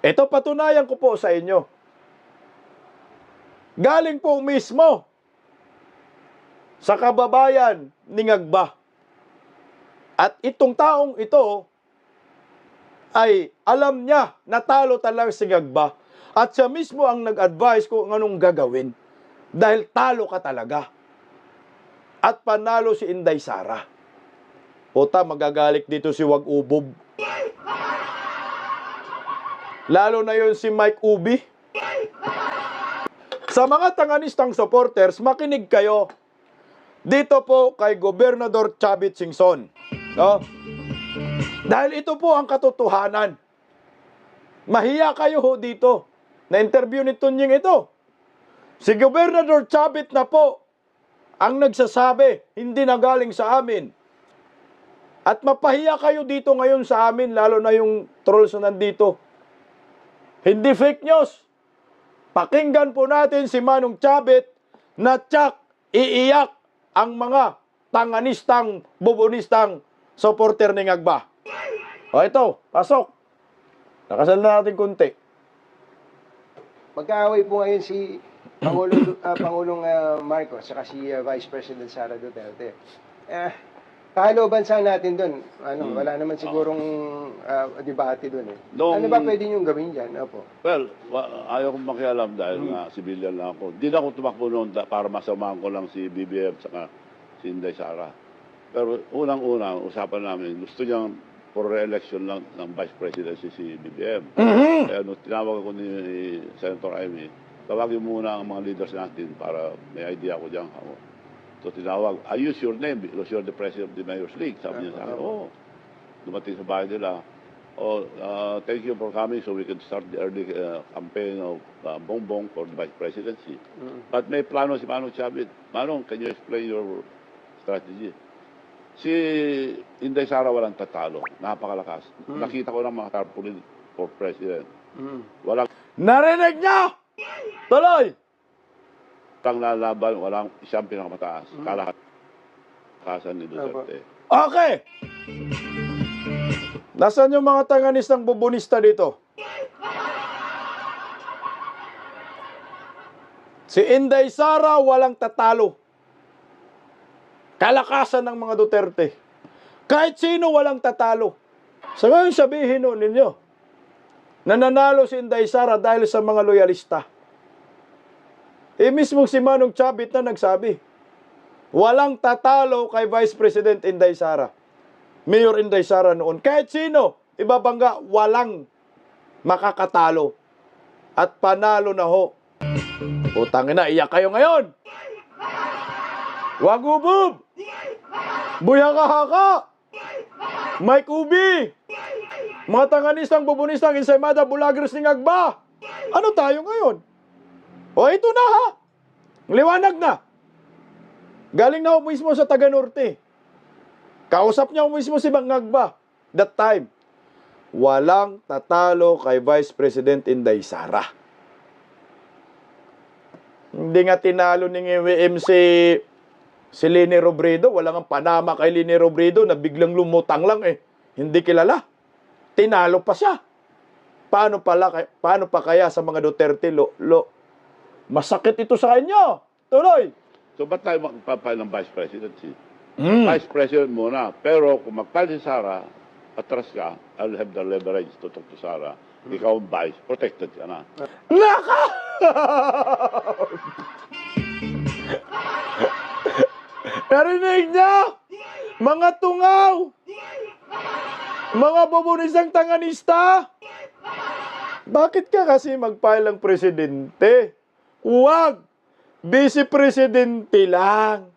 Ito patunayan ko po sa inyo. Galing po mismo sa kababayan ni Ngagba. At itong taong ito ay alam niya na talo talaga si Ngagba. At siya mismo ang nag-advise kung anong gagawin. Dahil talo ka talaga. At panalo si Inday Sara. Puta, magagalik dito si Wag Ubob. Lalo na yon si Mike Ubi. Sa mga tanganistang supporters, makinig kayo. Dito po kay Gobernador Chavit Singson. No? Dahil ito po ang katotohanan. Mahiya kayo ho dito. Na-interview ni Tunying ito. Si Gobernador Chavit na po ang nagsasabi, hindi na galing sa amin. At mapahiya kayo dito ngayon sa amin, lalo na yung trolls na nandito. Hindi fake news. Pakinggan po natin si Manong Chabit na tsak iiyak ang mga tanganistang, bubunistang supporter ni Ngagba. O ito, pasok. Nakasal na natin kunti. Magkaaway po ngayon si Pangulong, ah, Pangulong ah, Marcos saka si ah, Vice President Sara Duterte. Eh, kahalooban sa natin doon. Ano, wala naman sigurong ah, debate doon eh. Nung- Ano ba pwede niyong gawin diyan? Opo. Well, wa- ayaw kong makialam dahil nga civilian lang ako. Hindi na ako tumakbo noon da- para masamahan ko lang si BBM saka si Inday Sara. Pero unang-una, usapan namin, gusto niyang for re-election lang ng Vice Presidency si BBM. Kaya nung tinawag ako ni Senator Amy, tawagin muna ang mga leaders natin para may idea ko diyan. Ako. So tinawag, I use your name because you're the president of the Mayor's League. Sabi niya sa akin, oh, dumating sa bahay nila. Oh, uh, thank you for coming so we can start the early uh, campaign of uh, Bongbong for the vice presidency. But may plano si Manong Chavit. Manong, can you explain your strategy? Si Inday Sara walang tatalo. Napakalakas. Nakita ko ng mga tarpaulin for president. Walang Narinig niya! Tuloy! Walang lalaban, walang isang pinakamataas. Kalakasan ni Duterte. Okay. Nasaan yung mga tanganistang bubunista dito? Si Inday Sara walang tatalo. Kalakasan ng mga Duterte. Kahit sino walang tatalo. Sa ngayon sabihin nun ninyo, nananalo si Inday Sara dahil sa mga loyalista. Eh mismo si Manong Chabit na nagsabi, Walang tatalo kay Vice President Inday Sara. Mayor Inday Sara noon. Kahit sino, ibabangga, walang makakatalo. At panalo na ho. Utangin na, iyak kayo ngayon. Wagubub! Buyakahaka! Mike Ubi! Mga tanganistang bubunistang insaymada bulagres ni Ngagba! Ano tayo ngayon? O ito na ha! Liwanag na! Galing na ako mismo sa taga Norte. Kausap niya ako mismo si Bangagba. That time. Walang tatalo kay Vice President Inday Sara. Hindi nga tinalo ni WM si, si Lini Robredo. Walang ang panama kay Lini Robredo na biglang lumutang lang eh. Hindi kilala. Tinalo pa siya. Paano pala paano pa kaya sa mga Duterte lo, lo masakit ito sa inyo. Tuloy. So, ba't tayo magpapail ng vice presidency? Mm. Vice President muna. Pero kung magpile si Sara, atras ka, I'll have the leverage to talk to Sara. Ikaw ang vice, protected ka na. Naka! Narinig niya? Mga tungaw! Mga bobonisang tanganista! Bakit ka kasi magpile ng presidente? Huwag! Vice-presidente lang.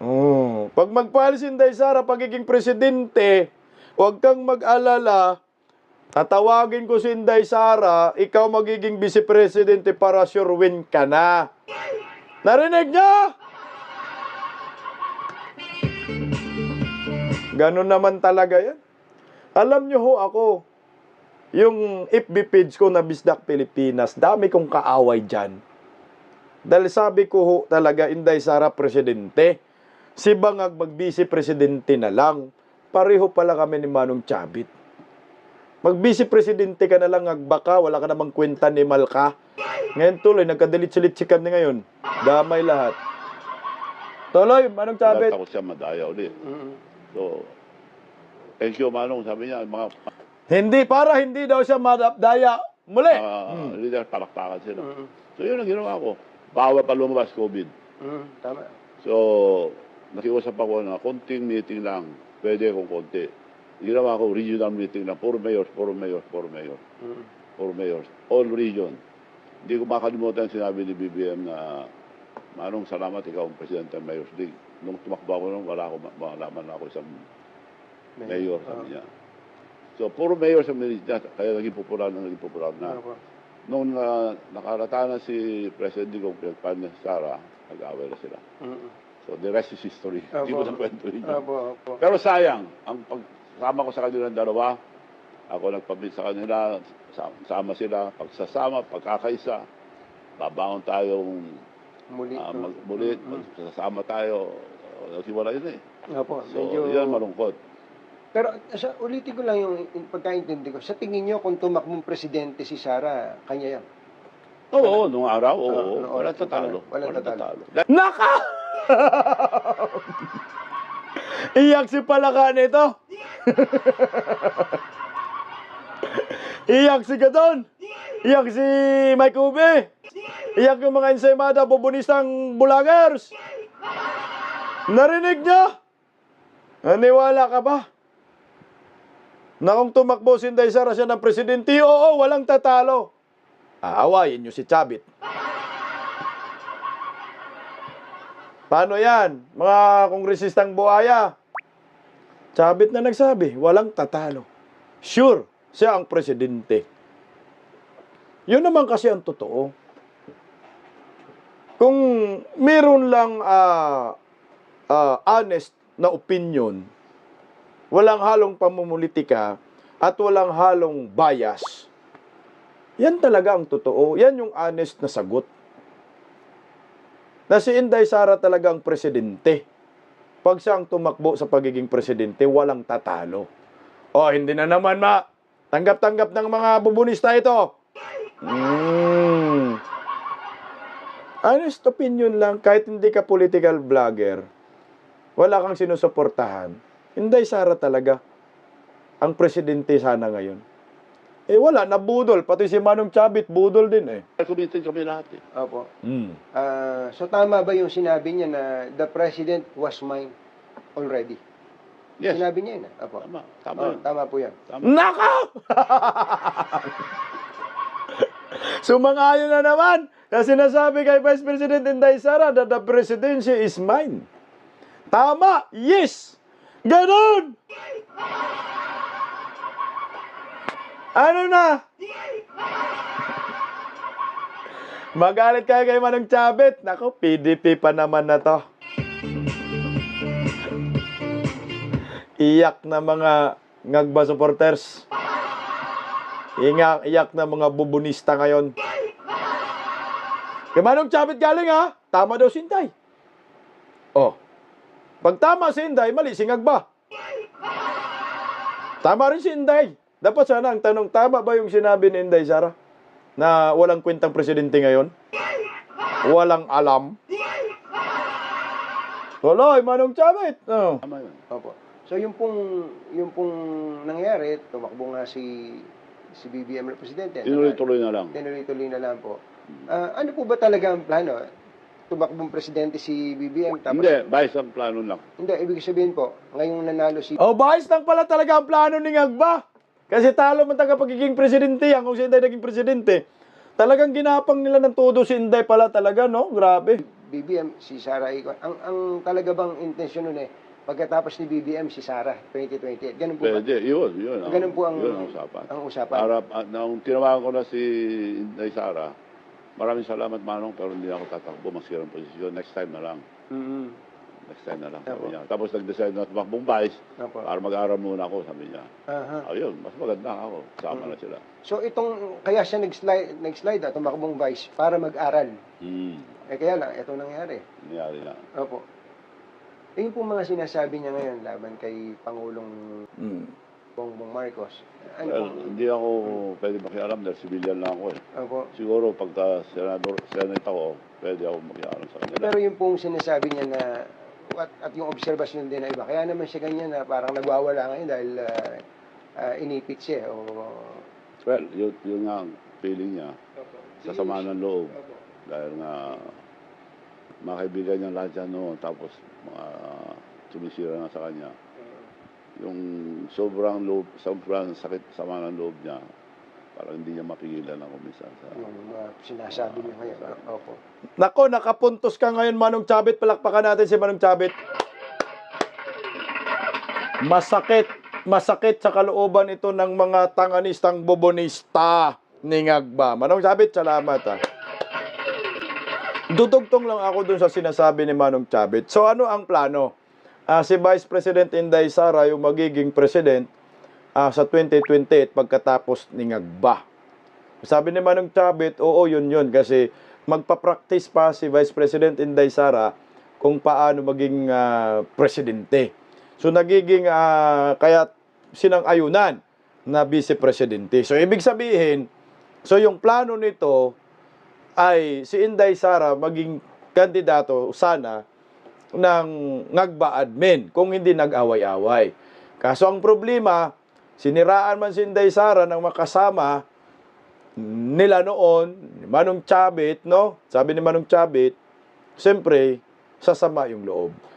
Oh, pag magpile si Inday Sara pagiging presidente, huwag kang mag-alala. Tatawagin ko si Inday Sara, ikaw magiging vice-presidente para sure win ka na. Narinig niya? Ganun naman talaga yan. Alam niyo ho ako, yung FB page ko na Bisdak Pilipinas, dami kong kaaway dyan. Dahil sabi ko ho talaga, Inday Sara presidente. Si Bangag mag-vice presidente na lang. Pareho pala kami ni Manong Chabit. Mag-vice presidente ka na lang, agbaka, wala ka namang kwenta ni Malka. Ngayon tuloy, nagkadalit-silitsikan na ngayon. Damay lahat. Tuloy, Manong Chabit. Takot siya madaya ulit. Mm. So, thank you, Manong. Sabi niya, mga Hindi, para hindi daw siya madapdaya. Muli. uh, Hmm. leader, palakpakan sila. Mm. So, yun ang ginawa ko. Bawal pa lumabas COVID. Mm. Tama. So, nakiusap ako na konting meeting lang. Pwede kung konti. Ginawa ko regional meeting lang. Puro mayors, puro mayors, puro mayors. Mm. Puro mayors. All region. Hindi ko makalimutan sinabi ni BBM na Manong, salamat ikaw ang presidente ng Mayors League. Nung tumakbo ako nung wala ako, malaman ako isang mayor, sabi niya. So, puro mayor sa Manila, kaya naging popular na naging popular na. Opo. Nung na, nakarata na si President Digong pinagpan niya si Sara, nag-away na sila. Mm. So, the rest is history. Hindi Opo. na kwento yun. Opo, opo. Pero sayang, ang pagsama ko sa kanilang dalawa, ako nagpabit sa kanila, sa- sama sila, pagsasama, pagkakaisa, babangon tayong Muli. uh, no? magmulit, Mm. magsasama tayo, nagsiwala yun eh. Opo. So, medyo... yan malungkot. Pero sa, ulitin ko lang yung in- pagkaintindi ko. Sa tingin nyo, kung tumakbong presidente si Sara, kanya yan. Oo, nung araw, oo, nung walang oras, tatalo. walang tatalo. Naka! Iyak si Palaka nito. Iyak si Gadon. Iyak si Mike Ube. Iyak yung mga ensaymada bubunistang bulagers. Narinig niya? Naniwala ka ba? Na kung tumakbo si Inday Sara siya ng presidente, oo, walang tatalo. Aawayin niyo si Chabit. Paano yan? Mga kongresistang buhaya. Chabit na nagsabi, walang tatalo. Sure, siya ang presidente. Yun naman kasi ang totoo. Kung meron lang ah, ah, honest na opinion, walang halong pamumulitika, at walang halong bias, yan talaga ang totoo. Yan yung honest na sagot na si Inday Sara talagang presidente. Pag siya ang tumakbo sa pagiging presidente, walang tatalo. O, hindi na naman ma. Tanggap-tanggap ng mga bubunista ito. Mm. Honest opinion lang, kahit hindi ka political vlogger, wala kang sinusuportahan. Inday Sara talaga ang presidente sana ngayon. Eh wala, nabudol. Pati si Manong Chabit, budol din eh. Committed kami lahat eh. Opo. Mm. Ah, so tama ba yung sinabi niya na the president was mine already? Yes, Sinabi niya yun. ah. Opo. tama. Tama Oh, tama po yan. Tama. Naka! Sumangayon na naman na sinasabi kay Vice President Inday Sara that the presidency is mine. Tama! Yes! Ganon! Ano na? Magalit kayo kay Manong Chabit. Nako, PDP pa naman na to. Iyak na mga ngagba supporters. Iyak, iyak na mga bubunista ngayon. Kay Manong Chabit galing ha? Tama daw si Inday. Oh. Pag tama si Inday, mali si Ngagba. Tama rin si Inday. Dapat sana ang tanong, tama ba yung sinabi ni Inday Sara? Na walang kwentang presidente ngayon? Walang alam? Tuloy, Manong Chabit. Oh. Tama yun. Opo. So yung pong yung pong nangyari, tumakbo nga si si BBM na presidente. Tinuloy-tuloy na lang. Tinuloy-tuloy na lang po. Ah, ano po ba talaga ang plano? Tumakbong presidente si BBM tapos Hindi, bias ang plano lang. Hindi, ibig sabihin po, ngayong nanalo si Oh, bahis lang pala talaga ang plano ni Ngagba. Kasi talo man taga pagiging presidente yan kung si Inday naging presidente. Talagang ginapang nila ng todo si Inday pala talaga, no? Grabe. BBM, si Sara Icon. Ang, ang talaga bang intensyon nun eh, pagkatapos ni BBM, si Sara, 2028. Ganun po ba? Pwede, yun, yun. ang- Ganun po ang, Yun ang usapan. ang usapan. Para, uh, nung tinawagan ko na si Inday Sara, maraming salamat Manong, pero hindi ako tatakbo, masira ang posisyon. Next time na lang. mm Next time na lang, sabi niya. Tapos nag-decide na tumakbong vice, Opo. para mag-aral muna ako, sabi niya. Aha. Ayun, mas maganda ako. Sama Mm. na sila. So itong, kaya siya nag-slide, nag-slide ah, tumakbong vice para mag-aral. Hmm, Eh kaya lang, ito nangyari. nangyari na. Opo. Eh, yun po mga sinasabi niya ngayon laban kay Pangulong Mm. Bongbong Marcos. Ano Well, po? hindi ako pwede makialam dahil civilian lang ako eh. Ano po? Siguro pagka senador, senate ako, pwede ako makialam sa kanila. Pero yung pong sinasabi niya na at, at yung obserbasyon din na iba, kaya naman siya ganyan na parang nagwawala ngayon dahil ah, ah, inipit siya. O, Well, yun, yun nga ang feeling niya. Sa sama ng loob. Dahil nga, mga kaibigan niya lahat yan noon, tapos mga sumisira na sa kanya. Yung sobrang loob, sobrang sakit sama ng loob niya, parang hindi niya mapigilan ako minsan sa... yung mga sinasabi niya ngayon. Opo. Nako, nakapuntos ka ngayon, Manong Chabit. Palakpakan natin si Manong Chabit. Masakit, masakit sa kalooban ito ng mga tanganistang bobonista ni Ngagba. Manong Chabit, salamat ah. Dudugtong lang ako dun sa sinasabi ni Manong Chabit. So ano ang plano? Ah, si Vice President Inday Sara yung magiging president ah, sa 2028 pagkatapos ni Ngagba. Sabi ni Manong Chabit, oo, yun yun. Kasi magpa-practice pa si Vice President Inday Sara kung paano maging ah, presidente. So nagiging ah, kaya sinang ayunan na vice presidente. So ibig sabihin, so yung plano nito ay si Inday Sara maging kandidato sana ng ngagba admin kung hindi nag-away-away. Kaso ang problema, siniraan man si Inday Sara ng makasama nila noon, Manong Chabit, no? Sabi ni Manong Chabit, siyempre, sasama yung loob.